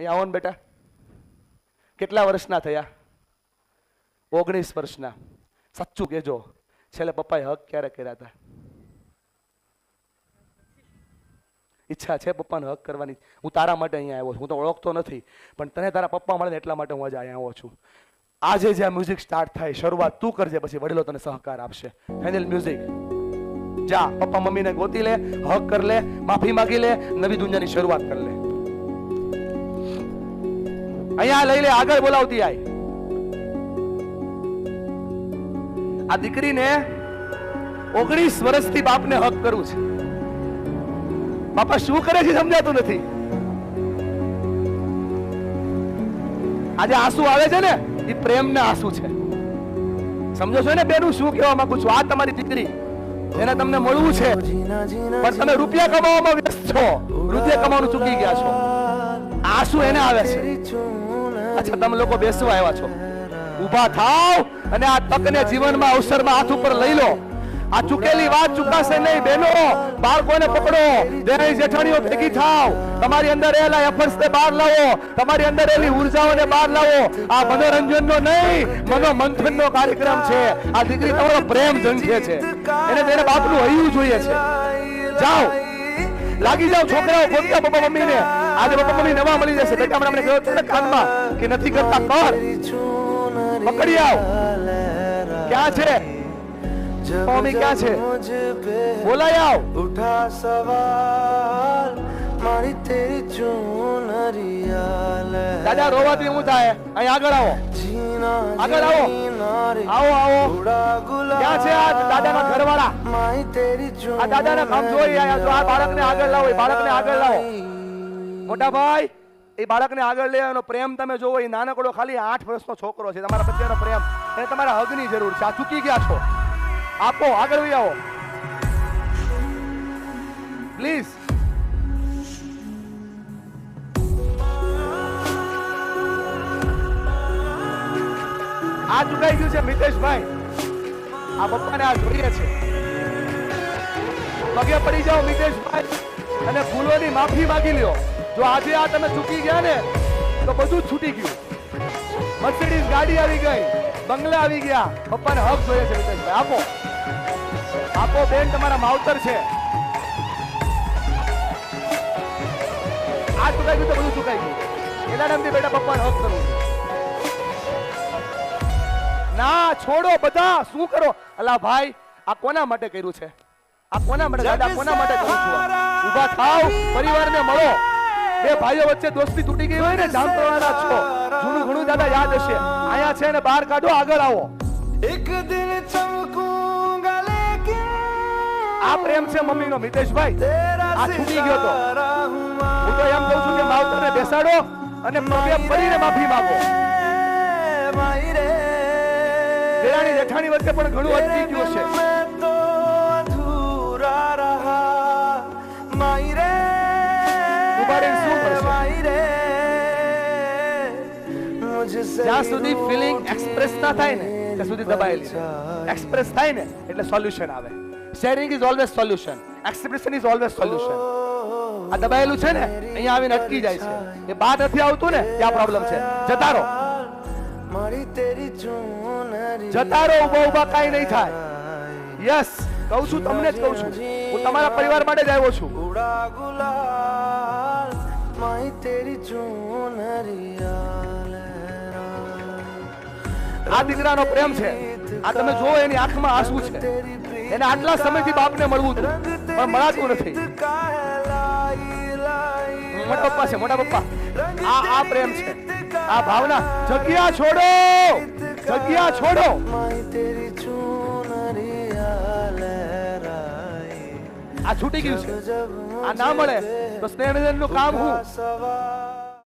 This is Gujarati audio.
અહીંયા આવો ને બેટા. કેટલા વર્ષના થયા? ઓગણીસ વર્ષના. સાચું કહેજો. છેલ્લે પપ્પાએ હક ક્યારે કર્યા હતા? ઈચ્છા છે પપ્પાને હક કરવાની. હું તારા માટે અહીંયા આવ્યો છું. હું તો ઓળખતો નથી. પણ તને તારા પપ્પા મળે ને એટલા માટે હું આજે અહીંયા આવ્યો છું. આજે જે આ મ્યુઝિક સ્ટાર્ટ થાય, શરૂઆત તું કરજે, પછી વડીલો તને સહકાર આપશે. હેન્ડલ મ્યુઝિક જા, પપ્પા મમ્મીને ગોતી લે, હક કર લે, માફી માંગી લે, નવી દુનિયાની શરૂઆત કરી લે. અહીંયા લઈ લે આગળ બોલાવતી આય. આ દીકરીને ઓગણીસ વર્ષથી બાપને હક કરું છે. બાપા શું કરે છે સમજાતું નથી. આજે આંસુ આવે છે ને એ પ્રેમના આંસુ છે. સમજો છો ને બેનું શું કહેવા માંગુ છું? આ તમારી દીકરી જેને તમને મળવું છે પણ તમે રૂપિયા કમાવામાં વ્યસ્ત છો. રૂપિયા કમાવાનું ચૂકી ગયા છો. આંસુ એને આવે છે. અચ્છા તમે લોકો બેસવા આવ્યા છો. ઊભા થાવ અને આ તકને જીવનમાં અવસરમાં હાથ ઉપર લઈ લો. આ ચૂકેલી વાત ચૂકાશે નહીં બેનો બાળકોને પકડો. દેરાણી જેઠાણીઓ ભેગી થાવ. તમારી અંદર રહેલા એફર્ટ્સ ને બહાર લાવો. તમારી અંદર રહેલી ઉર્જાઓને બહાર લાવો. આ મનોરંજનનો નહીં મનોમંથનનો કાર્યક્રમ છે. આ દીકરી તમારો પ્રેમ ઝંખે છે. એને તેને બાપનું હૈયું જોઈએ છે. જાઓ. લાગી જાઓ છોકરાઓ ગોત્યા પપ્પા મમ્મીને. આજે મમ્મી નવા મળી જશે. બેટા મને કહ્યું ને કાનમાં કે નથી કરતા કર પકડી આવ. ક્યાં છે? મમ્મી ક્યાં છે? બોલાય આવ. ઉઠા સવાલ મારી તેરી ચૂનરિયા દાદા રોવાથી હું થાય? અહીં આગળ આવો. આગળ આવો. આવો આવો. ક્યાં છે આ દાદાના ઘરવાળા? આ દાદાના કામ જોઈ આ બાળકને આગળ લાવો એ બાળકને આગળ લાવો. મોટા ભાઈ એ બાળકને આગળ લે એનો પ્રેમ તમે જોવો, એ નાનકડો ખાલી આઠ વર્ષનો છોકરો છે, તમારા પ્રત્યેનો પ્રેમ. એને તમારા હગની જરૂર છે, આ ચૂકી ગયા છો. આપો, આગળ વહી આવો. પ્લીઝ આ ચૂકાઈ ગયું છે મિતેશભાઈ. આ પપ્પાને આ જોઈએ છે. પગે પડી જાઓ મિતેશભાઈ, અને ભૂલોની માફી માગી લ્યો. જો આજે આ તમે ચૂકી ગયા ને તો બધું છૂટી ગયું. મર્સિડીઝ ગાડી આવી ગઈ બંગલા આવી ગયા. પપ્પાને હક જોઈએ છે રીતેશભાઈ આપો. આપો બેન તમારા માવતર છે. આ ચૂકાઈ ગયું તો બધું ચૂકાઈ ગયું. એના નામથી બેટા પપ્પાને હક કરવું ના છોડો બધા. શું કરો? અલા ભાઈ આ કોના માટે કર્યું છે? આ કોના માટે? દાદા કોના માટે કરું છું? ઊભા થાવ પરિવારને મળો. બે ભાઈઓ વચ્ચે દોસ્તી તૂટી ગઈ હોય ને જામતોડાના છો. જૂનું ઘણું દાદા યાદ હશે. આયા છે ને બહાર કાઢો આગળ આવો. એક દિન ચમકૂંગા લેકિન. આ પ્રેમ છે મમ્મીનો મિતેશભાઈ. આ છૂટી ગયો તો. હું તો એમ કહું છું કે માવતરને બેસાડો અને પગે પડીને માફી માંગો. દેરાણી જેઠાણી વચ્ચે પણ ઘણું અટકી ગયું છે જ્યાં સુધી ફિલિંગ એક્સપ્રેસ ના થાય ને ત્યાં સુધી દબાયેલી એક્સપ્રેસ થાય ને એટલે સોલ્યુશન આવે. Sharing is always solution expression is always solution આ દબાયેલું છે ને અહીંયા આવીને અટકી જાય છે. એ બહાર નથી આવતું ને ત્યાં પ્રોબ્લેમ છે. જતા રહો જતા રહો ઊભા ઊભા કાંઈ નહીં થાય. યસ કહું છું તમને જ કહું છું. હું તમારા પરિવાર માટે જ આવ્યો છું. ઉડા ગુલાલ મારી તેરી ચૂનરિયા. આ દીકરાનો પ્રેમ છે. આ તમે જો એની આંખમાં આંસુ છે. એને આટલા સમયથી બાપને મળવું હતું, પણ મળાતું નથી. મોટા પપ્પા છે, મોટા પપ્પા. આ આ પ્રેમ છે. આ ભાવના. જગ્યા છોડો! જગ્યા છોડો! આ છૂટી ગયું છે. આ ના મળે, તો સ્નેહજનનું કામ હું?